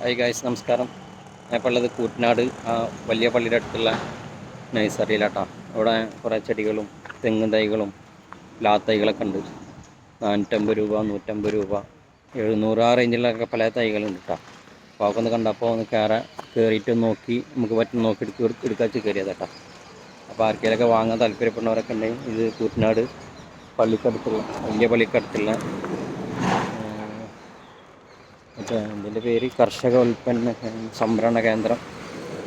Hi guys നമസ്കാരം. ഞാൻ ഇപ്പോൾ ഉള്ളത് കൂറ്റനാട് ആ വലിയ പള്ളിയുടെ അടുത്തുള്ള നഴ്സറിയിലാട്ടോ. അവിടെ കുറേ ചെടികളും തെങ്ങും തൈകളും പ്ലാത്തൈകളൊക്കെ ഉണ്ട്. നാനൂറ്റമ്പത് രൂപ നൂറ്റമ്പത് രൂപ എഴുന്നൂറ് ആ റേഞ്ചിലൊക്കെ പല തൈകളുണ്ട് കേട്ടോ അപ്പോൾ അതൊക്കെ ഒന്ന് കണ്ടപ്പോൾ ഒന്ന് കയറാൻ കയറിയിട്ട് നോക്കി നമുക്ക് പറ്റും നോക്കി എടുക്ക എടുക്കാൻ വെച്ച് കേട്ടോ അപ്പോൾ ആർക്കെങ്കിലൊക്കെ വാങ്ങാൻ താല്പര്യപ്പെടുന്നവരൊക്കെ ഉണ്ടെങ്കിൽ ഇത് കൂറ്റനാട് പള്ളിക്കടുത്തുള്ള വലിയ പള്ളിക്കടുത്തുള്ള മറ്റേ ഇതിന്റെ പേര് കർഷക ഉൽപ്പന്ന സംഭരണ കേന്ദ്രം.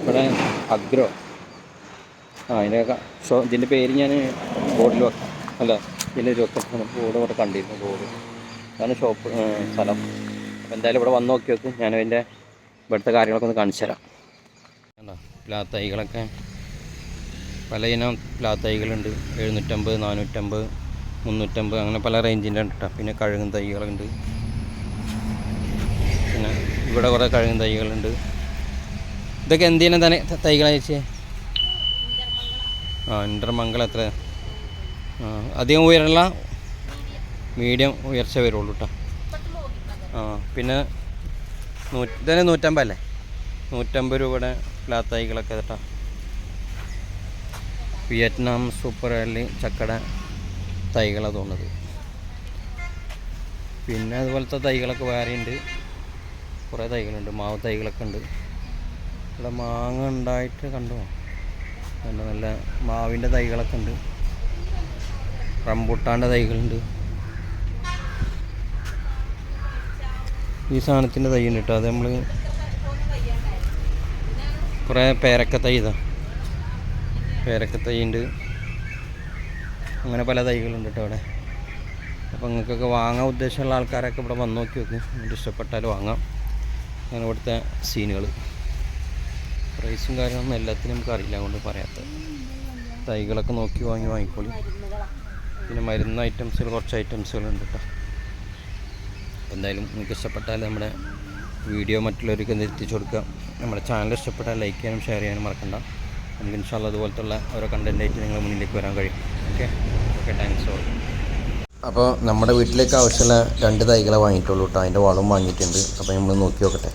ഇവിടെ അഗ്രോ. ആ അതിന്റെ ഷോ ഇതിന്റെ പേര് ഞാൻ ബോർഡിൽ വെക്കാം അല്ല ഇതിന്റെ വെക്കാം ബോർഡ് ഇവിടെ കണ്ടിരുന്നു ബോർഡ് അതാണ് ഷോപ്പ് സ്ഥലം. എന്തായാലും ഇവിടെ വന്ന് നോക്കി വെക്കും. ഞാൻ അതിന്റെ ഇവിടുത്തെ കാര്യങ്ങളൊക്കെ ഒന്ന് കാണിച്ചു തരാം. കണ്ടോ? പ്ലാത്തൈകളൊക്കെ. പല ഇനം പ്ലാത്തൈകളുണ്ട്. എഴുന്നൂറ്റമ്പത് നാനൂറ്റമ്പത് മുന്നൂറ്റമ്പത് അങ്ങനെ പല റേഞ്ചിന്റെ ഉണ്ട് കേട്ടോ പിന്നെ കഴുകും തൈകളുണ്ട്. ഇവിടെ കുറേ കഴുകും തൈകളുണ്ട്. ഇതൊക്കെ എന്തിനാ തന്നെ തൈകളാ ചേച്ചി? ആ ഇന്റർമംഗളം എത്ര അധികം ഉയരമുള്ള മീഡിയം ഉയർച്ച വരുള്ളൂ കേട്ടോ ആ പിന്നെ നൂ ഇതന്നെ നൂറ്റമ്പല്ലേ നൂറ്റമ്പത് രൂപയുടെ ഫ്ലാത്ത് തൈകളൊക്കെ കേട്ടോ വിയറ്റ്നാം സൂപ്പർ അല്ലി ചക്കട തൈകളാണ് തോന്നുന്നത്. പിന്നെ അതുപോലത്തെ തൈകളൊക്കെ വേറെ ഉണ്ട് കുറേ തൈകളുണ്ട്. മാവ് തൈകളൊക്കെ ഉണ്ട്. ഇവിടെ മാങ്ങ ഉണ്ടായിട്ട് കണ്ടോ. നല്ല നല്ല മാവിന്റെ തൈകളൊക്കെ ഉണ്ട്. റംബുട്ടാന്റെ തൈകളുണ്ട്. ഈ സാധനത്തിന്റെ തൈ ഉണ്ട് കേട്ടോ. അത് നമ്മൾ കുറേ പേരക്ക തൈ ഇതാ. പേരക്ക തൈ ഉണ്ട്. അങ്ങനെ പല തൈകളുണ്ട് കേട്ടോ അവിടെ. അപ്പോൾ നിങ്ങൾക്കൊക്കെ വാങ്ങാൻ ഉദ്ദേശമുള്ള ആൾക്കാരൊക്കെ ഇവിടെ വന്ന് നോക്കി നോക്കും ഇഷ്ടപ്പെട്ടാൽ വാങ്ങാം. അങ്ങനെ ഇവിടുത്തെ സീനുകൾ പ്രൈസും കാര്യങ്ങളൊന്നും എല്ലാത്തിനും നമുക്ക് അറിയില്ല അതുകൊണ്ട് പറയാത്തത്. തൈകളൊക്കെ നോക്കി വാങ്ങി വാങ്ങിക്കോളി. പിന്നെ മരുന്ന് ഐറ്റംസുകൾ കുറച്ച് ഐറ്റംസുകളുണ്ട് കേട്ടോ എന്തായാലും നിങ്ങൾക്ക് ഇഷ്ടപ്പെട്ടാൽ നമ്മുടെ വീഡിയോ മറ്റുള്ളവർക്ക് എത്തിച്ചു കൊടുക്കുക. നമ്മുടെ ചാനൽ ഇഷ്ടപ്പെട്ടാൽ ലൈക്ക് ചെയ്യാനും ഷെയർ ചെയ്യാനും മറക്കണ്ട. നമുക്ക് ഇൻഷാല്ല അതുപോലത്തുള്ള ഓരോ കണ്ടന്റായിട്ട് നിങ്ങളുടെ മുന്നിലേക്ക് വരാൻ കഴിയും. ഓക്കെ ഓക്കെ താങ്ക്സ് ഓൾ അപ്പോൾ നമ്മുടെ വീട്ടിലേക്ക് ആവശ്യമുള്ള രണ്ട് തൈകളെ വാങ്ങിയിട്ടുള്ളൂ കേട്ടോ അതിന്റെ വളം വാങ്ങിയിട്ടുണ്ട്. അപ്പോൾ നമ്മൾ നോക്കി നോക്കട്ടെ.